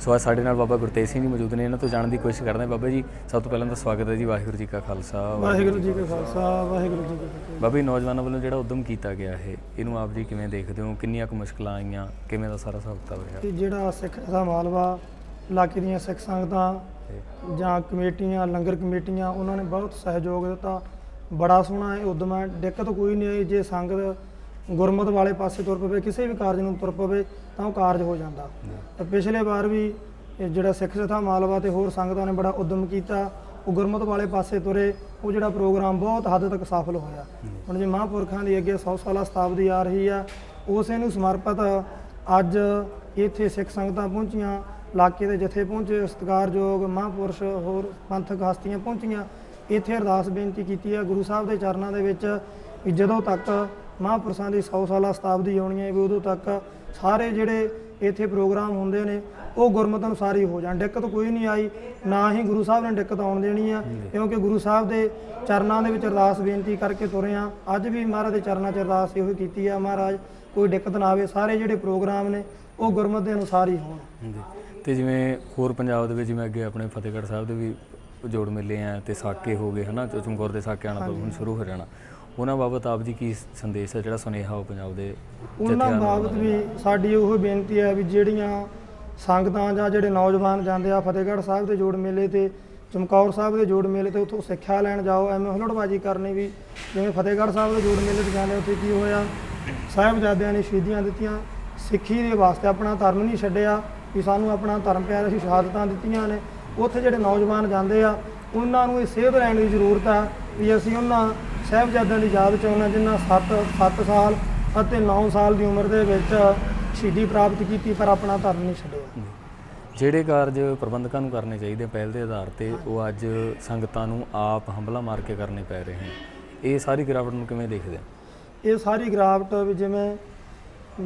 ਸੋ ਅੱਜ ਸਾਡੇ ਨਾਲ ਬਾਬਾ ਗੁਰਤੇਜ ਸਿੰਘ ਜੀ ਮੌਜੂਦ ਨੇ ਇਹਨਾਂ ਤੋਂ ਜਾਣਨ ਦੀ ਕੋਸ਼ਿਸ਼ ਕਰਦੇ ਹਾਂ। ਬਾਬਾ ਜੀ ਸਭ ਤੋਂ ਪਹਿਲਾਂ ਤਾਂ ਸਵਾਗਤ ਹੈ ਜੀ ਵਾਹਿਗੁਰੂ ਜੀ ਕਾ ਖਾਲਸਾ ਵਾਹਿਗੁਰੂ ਜੀ ਕਾ ਖਾਲਸਾ ਵਾਹਿਗੁਰੂ ਜੀ ਕੀ ਫਤਿਹ। ਬਾਬਾ ਜੀ ਨੌਜਵਾਨਾਂ ਵੱਲੋਂ ਜਿਹੜਾ ਉਦਮ ਕੀਤਾ ਗਿਆ ਹੈ ਇਹਨੂੰ ਆਪ ਜੀ ਕਿਵੇਂ ਦੇਖਦੇ ਹੋ? ਕਿੰਨੀਆਂ ਕੁ ਮੁਸ਼ਕਲਾਂ ਆਈਆਂ? ਕਿਵੇਂ ਦਾ ਸਾਰਾ ਹਿਸਾਬ ਕਿਤਾਬ ਰਿਹਾ? ਤੇ ਜਿਹੜਾ ਸਿੱਖ ਦਾ ਮਾਲਵਾ ਇਲਾਕੇ ਦੀਆਂ ਸਿੱਖ ਸੰਗਤਾਂ ਜਾਂ ਕਮੇਟੀਆਂ ਲੰਗਰ ਕਮੇਟੀਆਂ ਉਹਨਾਂ ਨੇ ਬਹੁਤ ਸਹਿਯੋਗ ਦਿੱਤਾ। ਬੜਾ ਸੋਹਣਾ ਇਹ ਉਦਮ ਹੈ। ਦਿੱਕਤ ਕੋਈ ਨਹੀਂ ਆਈ। ਜੇ ਸੰਗਤ ਗੁਰਮਤ ਵਾਲੇ ਪਾਸੇ ਤੁਰ ਪਵੇ, ਕਿਸੇ ਵੀ ਕਾਰਜ ਨੂੰ ਤੁਰ ਪਵੇ, ਤਾਂ ਉਹ ਕਾਰਜ ਹੋ ਜਾਂਦਾ। ਤਾਂ ਪਿਛਲੇ ਵਾਰ ਵੀ ਇਹ ਜਿਹੜਾ ਸਿੱਖ ਸਥਾ ਮਾਲਵਾ ਤੇ ਹੋਰ ਸੰਗਤਾਂ ਨੇ ਬੜਾ ਉਦਮ ਕੀਤਾ, ਉਹ ਗੁਰਮਤ ਵਾਲੇ ਪਾਸੇ ਤੁਰੇ, ਉਹ ਜਿਹੜਾ ਪ੍ਰੋਗਰਾਮ ਬਹੁਤ ਹੱਦ ਤੱਕ ਸਫਲ ਹੋਇਆ। ਹੁਣ ਜੇ ਮਹਾਂਪੁਰਖਾਂ ਦੀ ਅੱਗੇ 100 ਸਾਲਾ ਸ਼ਤਾਬਦੀ ਆ ਰਹੀ ਆ, ਉਸੇ ਨੂੰ ਸਮਰਪਿਤ ਅੱਜ ਇੱਥੇ ਸਿੱਖ ਸੰਗਤਾਂ ਪਹੁੰਚੀਆਂ, ਇਲਾਕੇ ਦੇ ਜਥੇ ਪਹੁੰਚੇ, ਸਤਿਕਾਰਯੋਗ ਮਹਾਂਪੁਰਸ਼ ਹੋਰ ਪੰਥਕ ਹਸਤੀਆਂ ਪਹੁੰਚੀਆਂ। ਇੱਥੇ ਅਰਦਾਸ ਬੇਨਤੀ ਕੀਤੀ ਹੈ ਗੁਰੂ ਸਾਹਿਬ ਦੇ ਚਰਨਾਂ ਦੇ ਵਿੱਚ ਵੀ ਜਦੋਂ ਤੱਕ ਮਹਾਂਪੁਰਸ਼ਾਂ ਦੀ 100 ਸਾਲਾ ਸ਼ਤਾਬਦੀ ਆਉਣੀ ਹੈ ਵੀ ਉਦੋਂ ਤੱਕ ਸਾਰੇ ਜਿਹੜੇ ਇੱਥੇ ਪ੍ਰੋਗਰਾਮ ਹੁੰਦੇ ਨੇ ਉਹ ਗੁਰਮਤਿ ਅਨੁਸਾਰ ਹੀ ਹੋ ਜਾਣ। ਦਿੱਕਤ ਕੋਈ ਨਹੀਂ ਆਈ ਨਾ ਹੀ ਗੁਰੂ ਸਾਹਿਬ ਨੇ ਦਿੱਕਤ ਆਉਣ ਦੇਣੀ ਆ ਕਿਉਂਕਿ ਗੁਰੂ ਸਾਹਿਬ ਦੇ ਚਰਨਾਂ ਦੇ ਵਿੱਚ ਅਰਦਾਸ ਬੇਨਤੀ ਕਰਕੇ ਤੁਰੇ ਆ। ਅੱਜ ਵੀ ਮਹਾਰਾਜ ਦੇ ਚਰਨਾਂ 'ਚ ਅਰਦਾਸ ਇਹੋ ਕੀਤੀ ਆ ਮਹਾਰਾਜ ਕੋਈ ਦਿੱਕਤ ਨਾ ਆਵੇ। ਸਾਰੇ ਜਿਹੜੇ ਪ੍ਰੋਗਰਾਮ ਨੇ ਉਹ ਗੁਰਮਤਿ ਦੇ ਅਨੁਸਾਰ ਹੀ ਹੋਣ। ਤੇ ਜਿਵੇਂ ਹੋਰ ਪੰਜਾਬ ਦੇ ਵਿੱਚ ਜਿਵੇਂ ਅੱਗੇ ਆਪਣੇ ਫਤਿਹਗੜ੍ਹ ਸਾਹਿਬ ਦੇ ਵੀ ਜੋੜ ਮੇਲੇ ਆ ਤੇ ਸਾਕੇ ਹੋ ਗਏ ਹਨਾ? ਤੇ ਚਮਕੌਰ ਦੇ ਸਾਕੇ ਆਣਾ ਹੁਣ ਸ਼ੁਰੂ ਹੋ ਜਾਣਾ। ਉਹਨਾਂ ਬਾਬਤ ਆਪ ਜੀ ਕੀ ਸੰਦੇਸ਼ ਹੈ ਜਿਹੜਾ ਸੁਨੇਹਾ ਉਹ ਪੰਜਾਬ ਦੇ ਉਹਨਾਂ ਬਾਬਤ ਵੀ ਸਾਡੀ ਉਹ ਬੇਨਤੀ ਹੈ ਵੀ ਜਿਹੜੀਆਂ ਸੰਗਤਾਂ ਜਾਂ ਜਿਹੜੇ ਨੌਜਵਾਨ ਜਾਂਦੇ ਆ ਫਤਿਹਗੜ੍ਹ ਸਾਹਿਬ ਦੇ ਜੋੜ ਮੇਲੇ ਤੇ ਚਮਕੌਰ ਸਾਹਿਬ ਦੇ ਜੋੜ ਮੇਲੇ ਤੇ ਉੱਥੋਂ ਸਿੱਖਿਆ ਲੈਣ ਜਾਓ ਐਵੇਂ ਹੁਲੜਬਾਜੀ ਕਰਨੀ ਵੀ ਜਿਵੇਂ ਫਤਿਹਗੜ੍ਹ ਸਾਹਿਬ ਦੇ ਜੋੜ ਮੇਲੇ ਤੇ ਜਾਂਦੇ ਉੱਥੇ ਕੀ ਹੋਇਆ? ਸਾਹਿਬਜ਼ਾਦਿਆਂ ਨੇ ਸ਼ਹੀਦੀਆਂ ਦਿੱਤੀਆਂ ਸਿੱਖੀ ਦੇ ਵਾਸਤੇ ਆਪਣਾ ਧਰਮ ਨਹੀਂ ਛੱਡਿਆ ਵੀ ਸਾਨੂੰ ਆਪਣਾ ਧਰਮ ਪਿਆਰ ਅਸੀਂ ਸ਼ਹਾਦਤਾਂ ਦਿੱਤੀਆਂ ਨੇ। ਉੱਥੇ ਜਿਹੜੇ ਨੌਜਵਾਨ ਜਾਂਦੇ ਆ ਉਹਨਾਂ ਨੂੰ ਇਹ ਸੇਧ ਲੈਣ ਦੀ ਜ਼ਰੂਰਤ ਆ ਵੀ ਅਸੀਂ ਉਹਨਾਂ ਸਾਹਿਬਜ਼ਾਦਿਆਂ ਦੀ ਯਾਦ ਚ ਉਹਨਾਂ ਜਿਨ੍ਹਾਂ 7 7 ਸਾਲ ਅਤੇ 9 ਸਾਲ ਦੀ ਉਮਰ ਦੇ ਵਿੱਚ ਸ਼ਹੀਦੀ ਪ੍ਰਾਪਤ ਕੀਤੀ ਪਰ ਆਪਣਾ ਧਰਮ ਨਹੀਂ ਛੱਡਿਆ। ਜਿਹੜੇ ਕਾਰਜ ਪ੍ਰਬੰਧਕਾਂ ਨੂੰ ਕਰਨੇ ਚਾਹੀਦੇ ਪਹਿਲ ਦੇ ਆਧਾਰ ਤੇ ਉਹ ਅੱਜ ਸੰਗਤਾਂ ਨੂੰ ਆਪ ਹੰਭਲਾ ਮਾਰ ਕੇ ਕਰਨੇ ਪੈ ਰਹੇ ਹਨ ਇਹ ਸਾਰੀ ਗਿਰਾਵਟ ਨੂੰ ਕਿਵੇਂ ਦੇਖਦੇ ਇਹ ਸਾਰੀ ਗਰਾਵਟ ਵੀ ਜਿਵੇਂ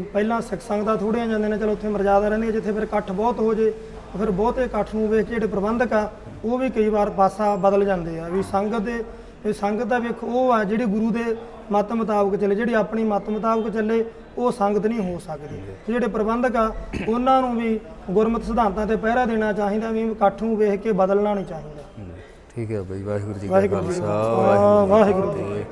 ਪਹਿਲਾਂ ਸਿੱਖ ਸੰਗਤਾਂ ਥੋੜੀਆਂ ਜਾਂਦੇ ਨੇ ਚਲੋ ਉੱਥੇ ਮਰਜ਼ਾਦਾ ਰਹਿੰਦੀ ਹੈ ਜਿੱਥੇ ਫਿਰ ਇਕੱਠ ਬਹੁਤ ਹੋ ਜੇ ਫਿਰ ਬਹੁਤੇ ਇਕੱਠ ਨੂੰ ਵੇਖ ਕੇ ਜਿਹੜੇ ਪ੍ਰਬੰਧਕ ਆ ਉਹ ਵੀ ਕਈ ਵਾਰ ਪਾਸਾ ਬਦਲ ਜਾਂਦੇ ਆ ਵੀ ਸੰਗਤ ਦੇ ਇਹ ਸੰਗਤ ਦਾ ਵੇਖ ਉਹ ਆ ਜਿਹੜੀ ਗੁਰੂ ਦੇ ਮਤ ਮੁਤਾਬਕ ਚੱਲੇ ਜਿਹੜੀ ਆਪਣੀ ਮਤ ਮੁਤਾਬਕ ਚੱਲੇ ਉਹ ਸੰਗਤ ਨਹੀਂ ਹੋ ਸਕਦੀ। ਜਿਹੜੇ ਪ੍ਰਬੰਧਕ ਆ ਉਹਨਾਂ ਨੂੰ ਵੀ ਗੁਰਮਤਿ ਸਿਧਾਂਤਾਂ ਤੇ ਪਹਿਰਾ ਦੇਣਾ ਚਾਹੀਦਾ ਵੀ ਇਕੱਠ ਨੂੰ ਵੇਖ ਕੇ ਬਦਲਣਾ ਨਹੀਂ ਚਾਹੀਦਾ। ਠੀਕ ਹੈ ਬਈ ਵਾਹਿਗੁਰੂ ਜੀ ਕਾ ਖਾਲਸਾ, ਵਾਹਿਗੁਰੂ ਜੀ